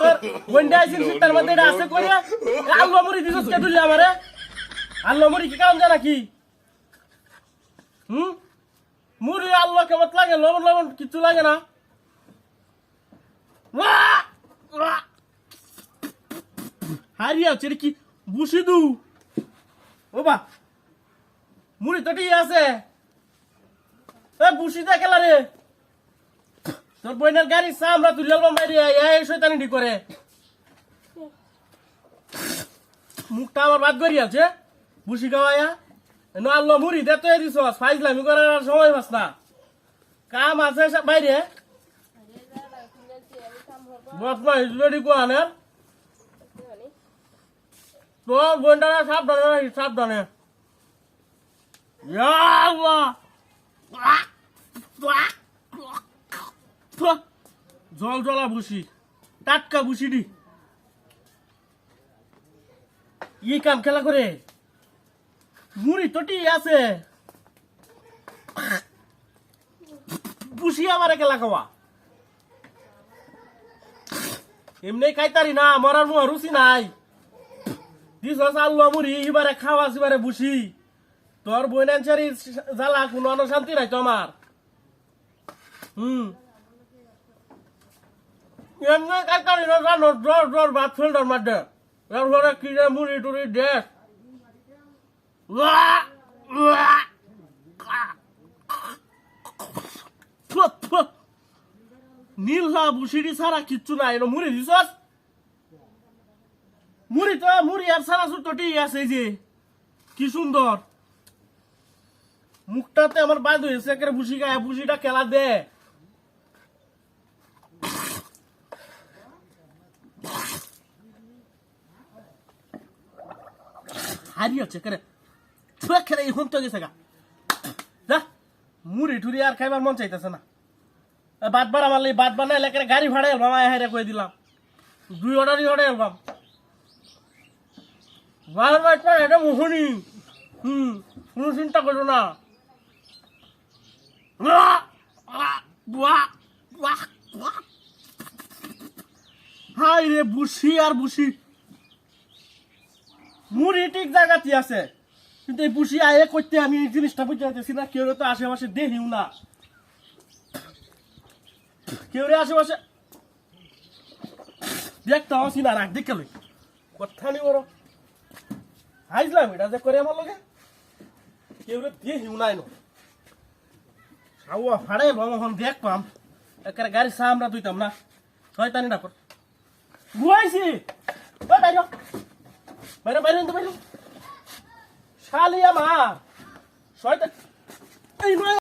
তোর বন্ডা আইছিস তার মধ্যে এটা আছে করে আল্লাহ মুড়ি দিছিস কে তুললে আমারে। আল্লাহ মুড়ি কি কাম জানা কি? হুম? মুড়ি আল্লাহ কেমন লাগে লবণ লবণ কিছু লাগে না! হারিয়া কি বুসি দু? ও বা! মুড়ি তো ঠিক আছে। এ বুসি রে তোর বইনের গাড়ি তুই লালবা মারি এই শয়তানি ডি করে। মুখটা আমার বাদ করি আছে। বুসি খাওয়ায়া এনো আল্লাহ মুড়ি দে তো এদিস ফাইজলামি করার সময় পাস না। কাম আছে বাইরে। বদমাই রেডি কোয়ানে তোর বইনটা সাবধানে সাবধানে। ইয়া আল্লাহ ফুয়া, জল জলা বুসি টাটকা বুসি দি ই কাম খেলা করে? মুড়ি তো টি আছে। বুসি আমারে খেলা খাওয়া এমনি খাইতারি না, মরার মুহ রুচি নাই। দিস আল্লাহ মুড়ি এবারে খাওয়া এবারে বুসি তোর বইনাঞ্চারি জ্বালা কোনো শান্তি নাই তো আমার হুম। এমনি না জানো জ্বর জ্বর এরপরে কিনে মুড়ি টুড়ি ছাড়া কিচ্ছু নাই মুড়ি দিছস? মুড়ি তো মুড়ি আর সুতোটি আছে যে। কি সুন্দর মুখটাতে আমার বাদ হয়েছে একেবারে বুসি গায়ে বুসিটা খেলা দে। হারি হচ্ছে, করে? ছুয়া খেলে এখন তো গেছে গা। যা, মুড়ি টুরি আর খাইবার মন চাইতেছে না। এ, বাদ বার আমার লাই বাদ বানাই এলাকার গাড়ি ভাড়া এলবাম আয় হাইরে কয়ে দিলাম। দুই অর্ডারই অর্ডার এলবাম বার বার এটা মুহুনি। হুম, কোনো চিন্তা করো না! হাই রে, বুসি আর বুসি। মুড়ি ঠিক জায়গাতে আছে। কিন্তু এই বুসি আয়ে করতে আমি এই জিনিসটা বুঝতে পারতেছি না, কেউ তো আশেপাশে দেখিও না। কেউ রে আশেপাশে দেখতে আসি না রাখ দেখে লই। কথা নি বড়। হাইজলাম এটা যে করে আমার লগে। কেউ রে দেখিও নাই নো। সাউয়া ফাড়ে ভ্রমণ দেখ পাম। একেবারে গাড়ি সামরা তুইতাম না। শয়তানি না কর। গুয়াইছি ওই বাইরে বাইরে বাইরে বাইরে। শালি আমার। শয়তান। এই